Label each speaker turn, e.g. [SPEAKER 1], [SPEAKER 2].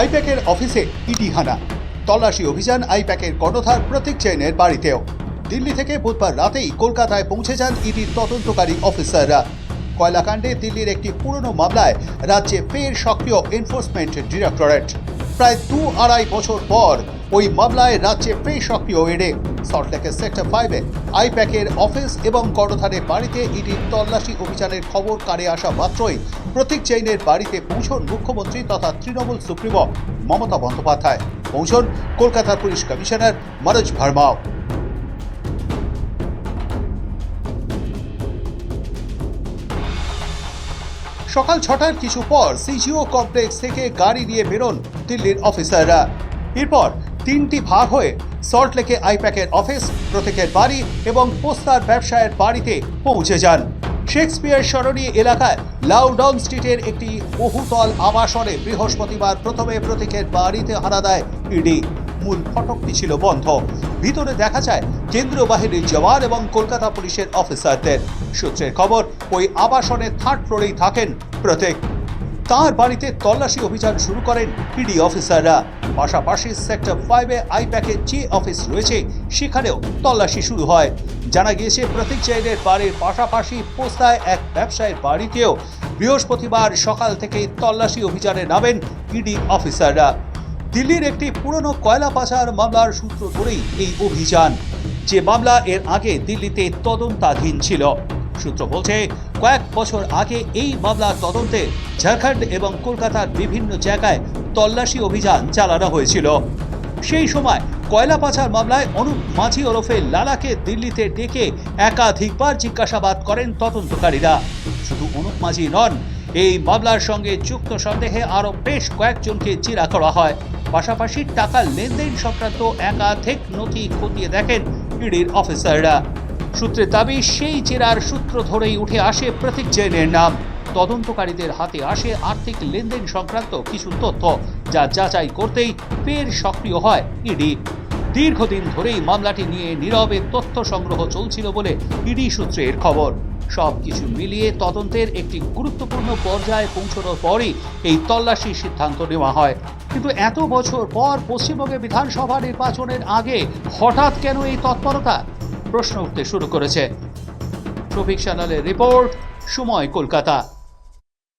[SPEAKER 1] আইপ্যাকের অফিসে ইটি হানা তল্লাশি অভিযান আইপ্যাকের কর্ণধার প্রতীক চেনের বাড়িতেও। দিল্লি থেকে বুধবার রাতেই কলকাতায় পৌঁছে যান ইডির তদন্তকারী অফিসাররা। কয়লাকাণ্ডে দিল্লির একটি পুরনো মামলায় রাজ্যে ফের সক্রিয় এনফোর্সমেন্ট ডিরেক্টরেট। প্রায় দু আড়াই বছর পর ওই মামলায় রাজ্যে ফের সক্রিয় এড়ে। সল্টলেকের সেক্টর ফাইভে আইপ্যাকের অফিস এবং কর্ণধারের বাড়িতে ইডির তল্লাশি অভিযানের খবর কানে আসা মাত্রই প্রতীক জৈনের বাড়িতে পৌঁছন মুখ্যমন্ত্রী তথা তৃণমূল সুপ্রিমো মমতা বন্দ্যোপাধ্যায়। পৌঁছন কলকাতার পুলিশ কমিশনার মনোজ ভার্মাও। সকাল ছটার কিছু পর সিজিও কমপ্লেক্স থেকে গাড়ি নিয়ে বেরোন দিল্লির অফিসাররা এরপর তিনটি ভাগ হয়ে সল্টলেকে আইপ্যাকের অফিস প্রত্যেকের বাড়ি এবং পোস্তার ব্যবসায়ের বাড়িতে পৌঁছে যান। শেক্সপিয়ার সরণি এলাকায় লাউডাউন স্ট্রিটের একটি বহুতল আবাসনে বৃহস্পতিবার প্রথমে প্রতীকের বাড়িতে হানা দেয় ইডি। মূল ফটকটি ছিল বন্ধ। ভিতরে দেখা যায় কেন্দ্রীয় বাহিনীর জওয়ান এবং কলকাতা পুলিশের অফিসারদের। সূত্রের খবর, ওই আবাসনের থার্ড ফ্লোরেই থাকেন প্রত্যেক তার বাড়িতে তল্লাশি অভিযান শুরু করেন পিডি অফিসাররা। পাশাপাশি সেক্টর ফাইভে আইপ্যাকের যে অফিস রয়েছে, সেখানেও তল্লাশি শুরু হয়। জানা গিয়েছে, প্রতীক জৈনের বাড়ির পাশাপাশি পোস্তায় এক ব্যবসায়ীর বাড়িতেও বৃহস্পতিবার সকাল থেকেই তল্লাশি অভিযানে নামেন ইডি অফিসাররা। দিল্লির একটি পুরনো কয়লা পাচার মামলার সূত্র ধরেই এই অভিযান। যে মামলা এর আগে দিল্লিতে তদন্তাধীন ছিল। সূত্র বলছে, কয়েক বছর আগে এই মামলার তদন্তে ঝাড়খণ্ড এবং কলকাতার বিভিন্ন জায়গায় তল্লাশি অভিযান চালানো হয়েছিল। সেই সময় কয়লা পাচার মামলায় অনুপ মাঝি ওরফে লালাকে দিল্লিতে ডেকে একাধিকবার জিজ্ঞাসাবাদ করেন তদন্তকারীরা। শুধু অনুপ মাঝি নন, এই মামলার সঙ্গে যুক্ত সন্দেহে আরও বেশ কয়েকজনকে জেরা করা হয়। পাশাপাশি টাকা লেনদেন সংক্রান্ত একাধিক নথি খতিয়ে দেখেন ইডির অফিসাররা। সূত্রের দাবি, সেই জেরার সূত্র ধরেই উঠে আসে প্রতীক জৈনের নাম। তদন্তকারীদের হাতে আসে আর্থিক লেনদেন সংক্রান্ত কিছু তথ্য, যা যাচাই করতেই ফের সক্রিয় হয় ইডি। দীর্ঘদিন ধরেই মামলাটি নিয়ে নীরবে তথ্য সংগ্রহ চলছিল বলে ইডি সূত্রের খবর। সব কিছু মিলিয়ে তদন্তের একটি গুরুত্বপূর্ণ পর্যায়ে পৌঁছানোর পরই এই তল্লাশির সিদ্ধান্ত নেওয়া হয়। কিন্তু এত বছর পর পশ্চিমবঙ্গে বিধানসভা নির্বাচনের আগে হঠাৎ কেন এই তৎপরতা? প্রশ্ন উঠতে শুরু করেছে। ট্রফিক চ্যানেলের রিপোর্ট সময় কলকাতা।